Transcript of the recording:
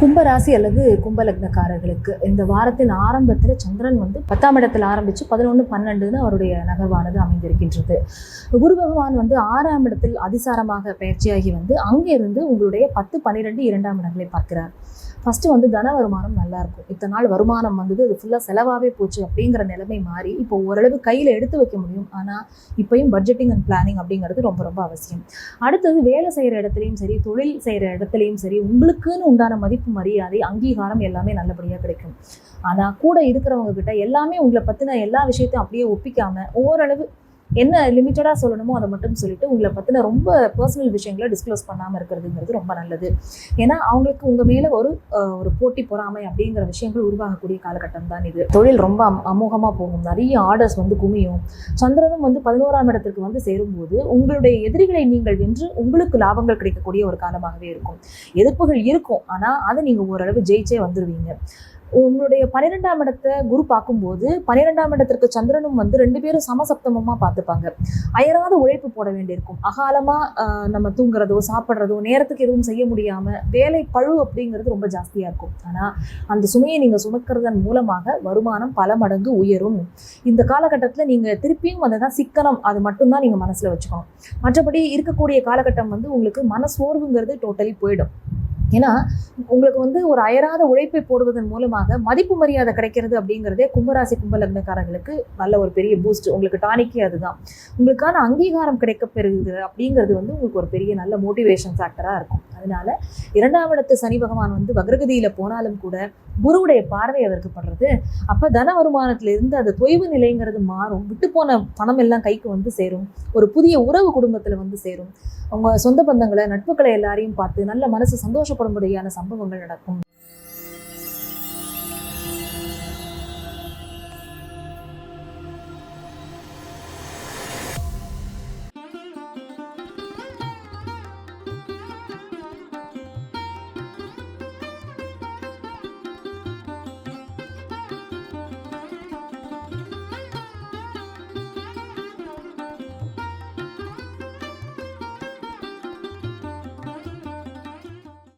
கும்பராசி அல்லது கும்பலக்னக்காரர்களுக்கு இந்த வாரத்தின் ஆரம்பத்தில் சந்திரன் வந்து பத்தாம் இடத்துல ஆரம்பித்து பதினொன்று பன்னெண்டுன்னு அவருடைய நகர்வானது அமைந்திருக்கின்றது. குரு பகவான் வந்து ஆறாம் இடத்தில் அதிசாரமாக பயிற்சியாகி வந்து அங்கிருந்து உங்களுடைய பத்து பன்னிரெண்டு இரண்டாம் இடங்களை பார்க்கிறார். ஃபஸ்ட்டு வந்து தன வருமானம் நல்லாயிருக்கும். இத்தனை நாள் வருமானம் வந்தது அது ஃபுல்லாக செலவாகவே போச்சு அப்படிங்கிற நிலைமை மாறி இப்போ ஓரளவு கையில் எடுத்து வைக்க முடியும். ஆனால் இப்பயும் பட்ஜெட்டிங் அண்ட் பிளானிங் அப்படிங்கிறது ரொம்ப ரொம்ப அவசியம். அடுத்தது வேலை செய்கிற இடத்துலையும் சரி தொழில் செய்கிற இடத்துலையும் சரி உங்களுக்குன்னு உண்டான மதிப்பு மரியாதை அங்கீகாரம் எல்லாமே நல்லபடியாக கிடைக்கும். ஆனால் கூட இருக்கிறவங்க கிட்ட எல்லாமே உங்களை பற்றின எல்லா விஷயத்தையும் அப்படியே ஒப்பிக்காமல் ஓரளவு என்ன லிமிட்டடாக சொல்லணுமோ அதை மட்டும் சொல்லிட்டு உங்களை பற்றின ரொம்ப பர்சனல் விஷயங்களை டிஸ்க்ளோஸ் பண்ணாமல் இருக்கிறதுங்கிறது ரொம்ப நல்லது. ஏன்னா அவங்களுக்கு உங்கள் மேலே ஒரு ஒரு போட்டி பொறாமை அப்படிங்கிற விஷயங்கள் உருவாகக்கூடிய காலகட்டம் தான் இது. தொழில் ரொம்ப அமோகமாக போகும். நிறைய ஆர்டர்ஸ் வந்து குமியும். சந்திரனும் வந்து பதினோராம் இடத்திற்கு வந்து சேரும்போது உங்களுடைய எதிரிகளை நீங்கள் வென்று உங்களுக்கு லாபங்கள் கிடைக்கக்கூடிய ஒரு காலமாகவே இருக்கும். எதிர்ப்புகள் இருக்கும். ஆனால் அதை நீங்கள் ஓரளவு ஜெயிச்சே வந்துடுவீங்க உங்களுடைய பன்னிரெண்டாம் இடத்தை குரு பார்க்கும்போது பன்னிரெண்டாம் இடத்திற்கு சந்திரனும் வந்து ரெண்டு பேரும் சமசப்தமமாக பார்த்துப்பாங்க. அயராத உழைப்பு போட வேண்டியிருக்கும். அகாலமாக நம்ம தூங்குறதோ சாப்பிட்றதோ நேரத்துக்கு எதுவும் செய்ய முடியாமல் வேலை பழு அப்படிங்கிறது ரொம்ப ஜாஸ்தியாக இருக்கும். ஆனால் அந்த சுமையை நீங்கள் சுமக்கிறதன் மூலமாக வருமானம் பல மடங்கு உயரும். இந்த காலகட்டத்தில் நீங்கள் திருப்பியும் அதை தான் சிக்கனம். அது மட்டும்தான் நீங்கள் மனசில் வச்சுக்கணும். மற்றபடி இருக்கக்கூடிய காலகட்டம் வந்து உங்களுக்கு மனசோர்வுங்கிறது டோட்டலி போயிடும். ஏன்னா உங்களுக்கு வந்து ஒரு அயராத உழைப்பை போடுவதன் மூலமாக மதிப்பு மரியாதை கிடைக்கிறது அப்படிங்கிறதே கும்பராசி கும்பலக்னக்காரங்களுக்கு நல்ல ஒரு பெரிய பூஸ்ட் உங்களுக்கு டானிக்கே அதுதான். உங்களுக்கான அங்கீகாரம் கிடைக்க பெறுகிறது அப்படிங்கிறது வந்து உங்களுக்கு ஒரு பெரிய நல்ல மோட்டிவேஷன் ஃபேக்டராக இருக்கும். அதனால இரண்டாம் இடத்து சனி பகவான் வந்து வக்ரகதியில போனாலும் கூட குருவுடைய பார்வை அவருக்கு படுறது. அப்போ தன வருமானத்துல இருந்து அந்த தொய்வு நிலைங்கிறது மாறும். விட்டு போன பணம் எல்லாம் கைக்கு வந்து சேரும். ஒரு புதிய உறவு குடும்பத்தில் வந்து சேரும். அவங்க சொந்த பந்தங்களை நட்புகளை எல்லாரையும் பார்த்து நல்ல மனசு சந்தோஷப்படும்படியான சம்பவங்கள் நடக்கும்.